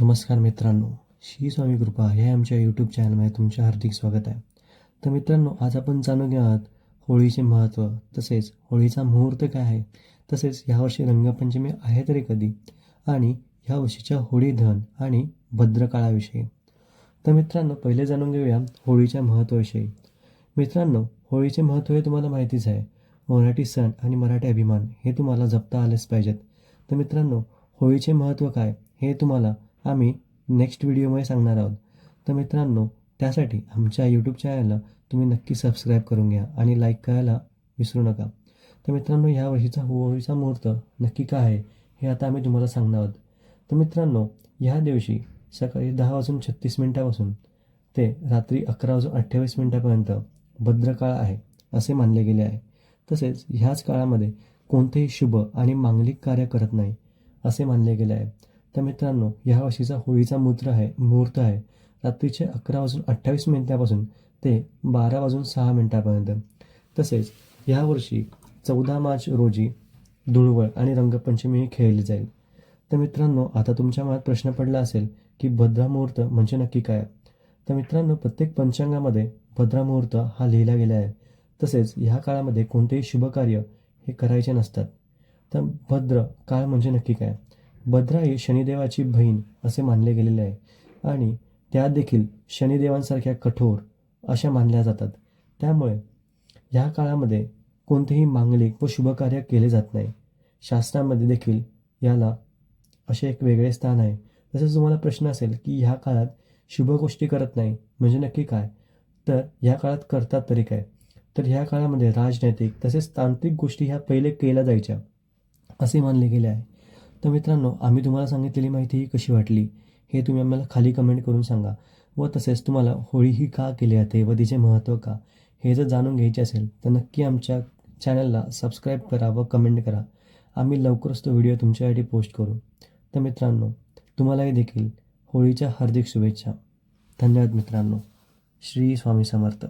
नमस्कार मित्रांनो श्री स्वामी कृपा हे आमच्या यूट्यूब चॅनलमध्ये तुमचे हार्दिक स्वागत आहे. तर मित्रांनो आज आपण जाणून घेऊयात होळीचे महत्त्व तसेच होळीचा मुहूर्त काय आहे तसेच ह्यावर्षी रंगपंचमी आहे तरी कधी आणि ह्या वर्षीच्या होळी धन आणि भद्रकाळाविषयी. तर मित्रांनो पहिले जाणून घेऊया होळीच्या महत्त्वाविषयी मित्रांनो होळीचे महत्त्व हे तुम्हाला माहितीच आहे. मराठी सण आणि मराठी अभिमान हे तुम्हाला जपता आलेच पाहिजेत. तर मित्रांनो होळीचे महत्त्व काय हे तुम्हाला आम्ही नेक्स्ट व्हिडिओमध्ये सांगणार आहोत. तर मित्रांनो त्यासाठी आमच्या यूट्यूब चॅनलला तुम्ही नक्की सबस्क्राईब करून घ्या आणि लाईक करायला विसरू नका. तर मित्रांनो ह्या वर्षीचा होळीचा मुहूर्त नक्की काय आहे हे आता आम्ही तुम्हाला सांगणार आहोत. तर मित्रांनो ह्या दिवशी सकाळी दहा वाजून छत्तीस मिनटापासून ते रात्री अकरा वाजून अठ्ठावीस मिनटापर्यंत भद्रकाळ आहे असे मानले गेले आहे. तसेच ह्याच काळामध्ये कोणतेही शुभ आणि मांगलिक कार्य करत नाही असे मानले गेले आहे. तर मित्रांनो ह्या वर्षीचा होळीचा मूत्र आहे मुहूर्त आहे. रात्रीचे अकरा वाजून अठ्ठावीस मिनिटापासून ते बारा वाजून सहा मिनिटापर्यंत. तसेच ह्या वर्षी चौदा मार्च रोजी धुळवळ आणि रंगपंचमी ही खेळली जाईल. तर मित्रांनो आता तुमच्या मनात प्रश्न पडला असेल की भद्रा मुहूर्त म्हणजे नक्की काय? तर मित्रांनो प्रत्येक पंचांगामध्ये भद्रा मुहूर्त हा लिहिला गेला आहे. तसेच ह्या काळामध्ये कोणतेही शुभकार्य हे करायचे नसतात. तर भद्र काळ म्हणजे नक्की काय? भद्रा ही शनिदेवाची बहीण असे मानले गेलेले आहे. आणि त्या देखील शनिदेवांसारख्या कठोर अशा मानल्या जातात. त्यामुळे ह्या काळामध्ये कोणतेही मांगलिक व शुभकार्य केले जात नाही. शास्त्रामध्ये देखील याला असे एक वेगळे स्थान आहे. तसेच तुम्हाला प्रश्न असेल की ह्या काळात शुभ गोष्टी करत नाही म्हणजे नक्की काय? तर ह्या काळात करतात तरी काय? तर ह्या काळामध्ये राजनैतिक तसेच तांत्रिक गोष्टी ह्या पहिले केल्या जायच्या असे मानले गेले आहे. तर मित्रांनो आम्ही तुम्हाला सांगितलेली माहिती ही कशी वाटली हे तुम्ही आम्हाला खाली कमेंट करून सांगा. व तसेच तुम्हाला होळी ही का केली जाते व तिचे महत्त्व का हे जर जाणून घ्यायचे असेल तर नक्की आमच्या चॅनलला सबस्क्राईब करा व कमेंट करा. आम्ही लवकरच तो व्हिडिओ तुमच्यासाठी पोस्ट करू. तर मित्रांनो तुम्हालाही देखील होळीच्या हार्दिक शुभेच्छा. धन्यवाद मित्रांनो. श्री स्वामी समर्थ.